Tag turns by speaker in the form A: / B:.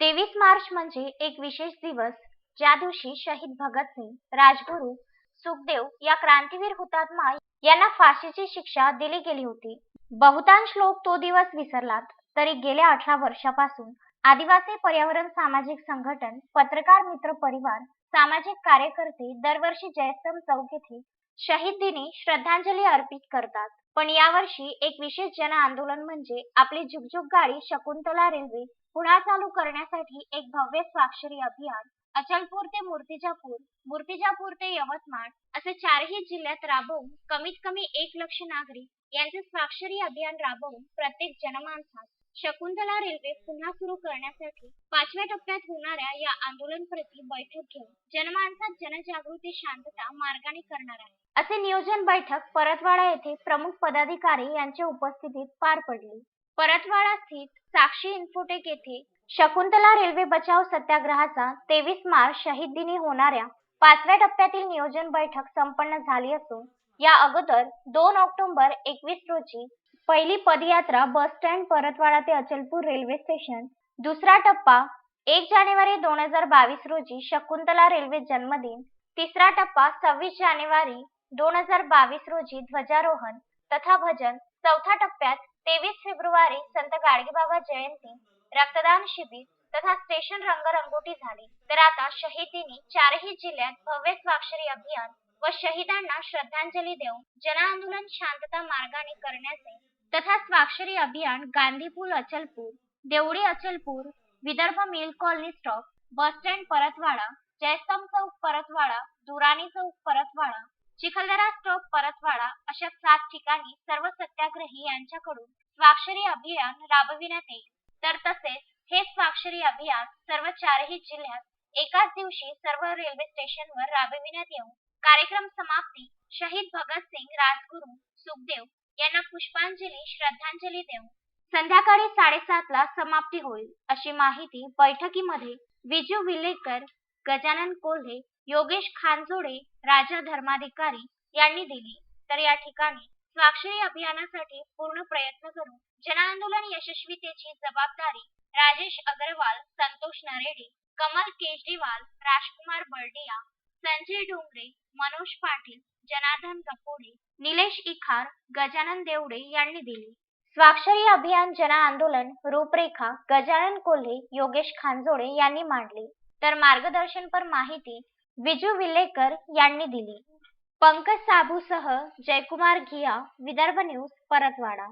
A: तेवीस मार्च म्हणजे एक विशेष दिवस ज्या दिवशी शहीद भगतसिंग राजगुरू सुखदेव या क्रांतीवीर हुतात्मा यांना फाशीची शिक्षा दिली गेली होती. बहुतांश लोक तो दिवस विसरलात तरी गेल्या अठरा वर्षापासून आदिवासी पर्यावरण सामाजिक संघटन पत्रकार मित्र परिवार सामाजिक कार्यकर्ते दरवर्षी जयस्तंभ चौक येथे शहीद दिनी श्रद्धांजली अर्पित करतात. पण यावर्षी एक विशेष जन आंदोलन म्हणजे आपली झुकझुक गाडी शकुंतला रेल्वे पुन्हा चालू करण्यासाठी एक भव्य स्वाक्षरी अभियान अचलपूर ते मूर्तिजापूर मूर्तिजापूर ते यवतमाळ असे चारही जिल्ह्यात राबवून कमीत कमी एक लक्ष नागरिक यांचे स्वाक्षरी अभियान राबवून प्रत्येक जनमानसात शकुंतला रेल्वे पुन्हा सुरू करण्यासाठी पाचव्या टप्प्यात होणाऱ्या या आंदोलन प्रति बैठक घेऊन जनमानसात जनजागृती शांतता मार्गाने करणार आहे. असे नियोजन बैठक परतवाडा येथे प्रमुख पदाधिकारी यांच्या उपस्थितीत पार पडली. परतवाडा स्थित साक्षी इन्फोटेक येथे शकुंतला रेल्वे बचाव सत्याग्रहाचा तेवीस मार्च शहीद दिनी होणाऱ्या पाचव्या टप्प्यातील नियोजन बैठक संपन्न झाली असून या अगोदर दोन ऑक्टोबर एकवीस रोजी पहिली पदयात्रा बस स्टँड परतवाडा ते अचलपूर रेल्वे स्टेशन. दुसरा टप्पा एक जानेवारी दोन हजार बावीस रोजी शकुंतला रेल्वे जन्मदिन. तिसरा टप्पा सव्वीस जानेवारी दोन हजार बावीस रोजी ध्वजारोहण तथा भजन. चौथ्या टप्प्यात तेवीस फेब्रुवारी संत गाडगेबाबा जयंती. रक्तदान शिबिर तथा स्टेशन रंगरंगोटी झाली. तर आता शहीदीनी चारही जिल्ह्यात भव्य स्वाक्षरी अभियान व शहीदांना श्रद्धांजली देऊन जनआंदोलन शांतता मार्गाने करण्याचे तथा स्वाक्षरी अभियान Gandhipul Achalpur Devdi Achalpur Vidarbha mill colony stop bus stand Paratwada Jaistambh Chowk Paratwada Durani Chowk Paratwada Chikhaldara stop Paratwada अशा सात ठिकाणी सर्व सत्याग्रही यांच्याकडून स्वाक्षरी अभियान राबविण्यात येईल. तर तसेच हे स्वाक्षरी अभियान सर्व चारही जिल्ह्यात एकाच दिवशी सर्व रेल्वे स्टेशनवर राबविण्यात येऊन कार्यक्रम समाप्ती शहीद भगतसिंग राजगुरू सुखदेव यांना पुष्पांजली श्रद्धांजली देऊन संध्याकाळी साडेसात ला समाप्ती होईल अशी माहिती बैठकीमध्ये विजू विलेकर गजानन कोल्हे योगेश खानजोडे राजा धर्माधिकारी यांनी दिली. तर या ठिकाणी स्वाक्षरी अभियानासाठी पूर्ण प्रयत्न करून जनआंदोलन यशस्वीतेची जबाबदारी राजेश अग्रवाल संतोष नरेडी कमल केजरीवाल राजकुमार बर्डिया संजय डोंगरे मनोज पाटील जनार्दन कपोडे निलेश इखार गजानन देवडे यांनी दिली. स्वाक्षरी अभियान जन आंदोलन रूपरेखा गजानन कोल्हे योगेश खानजोडे यांनी मांडली. तर मार्गदर्शनपर माहिती विजू विलेकर यांनी दिली. पंकज साबूसह जयकुमार घिया विदर्भ न्यूज परतवाडा.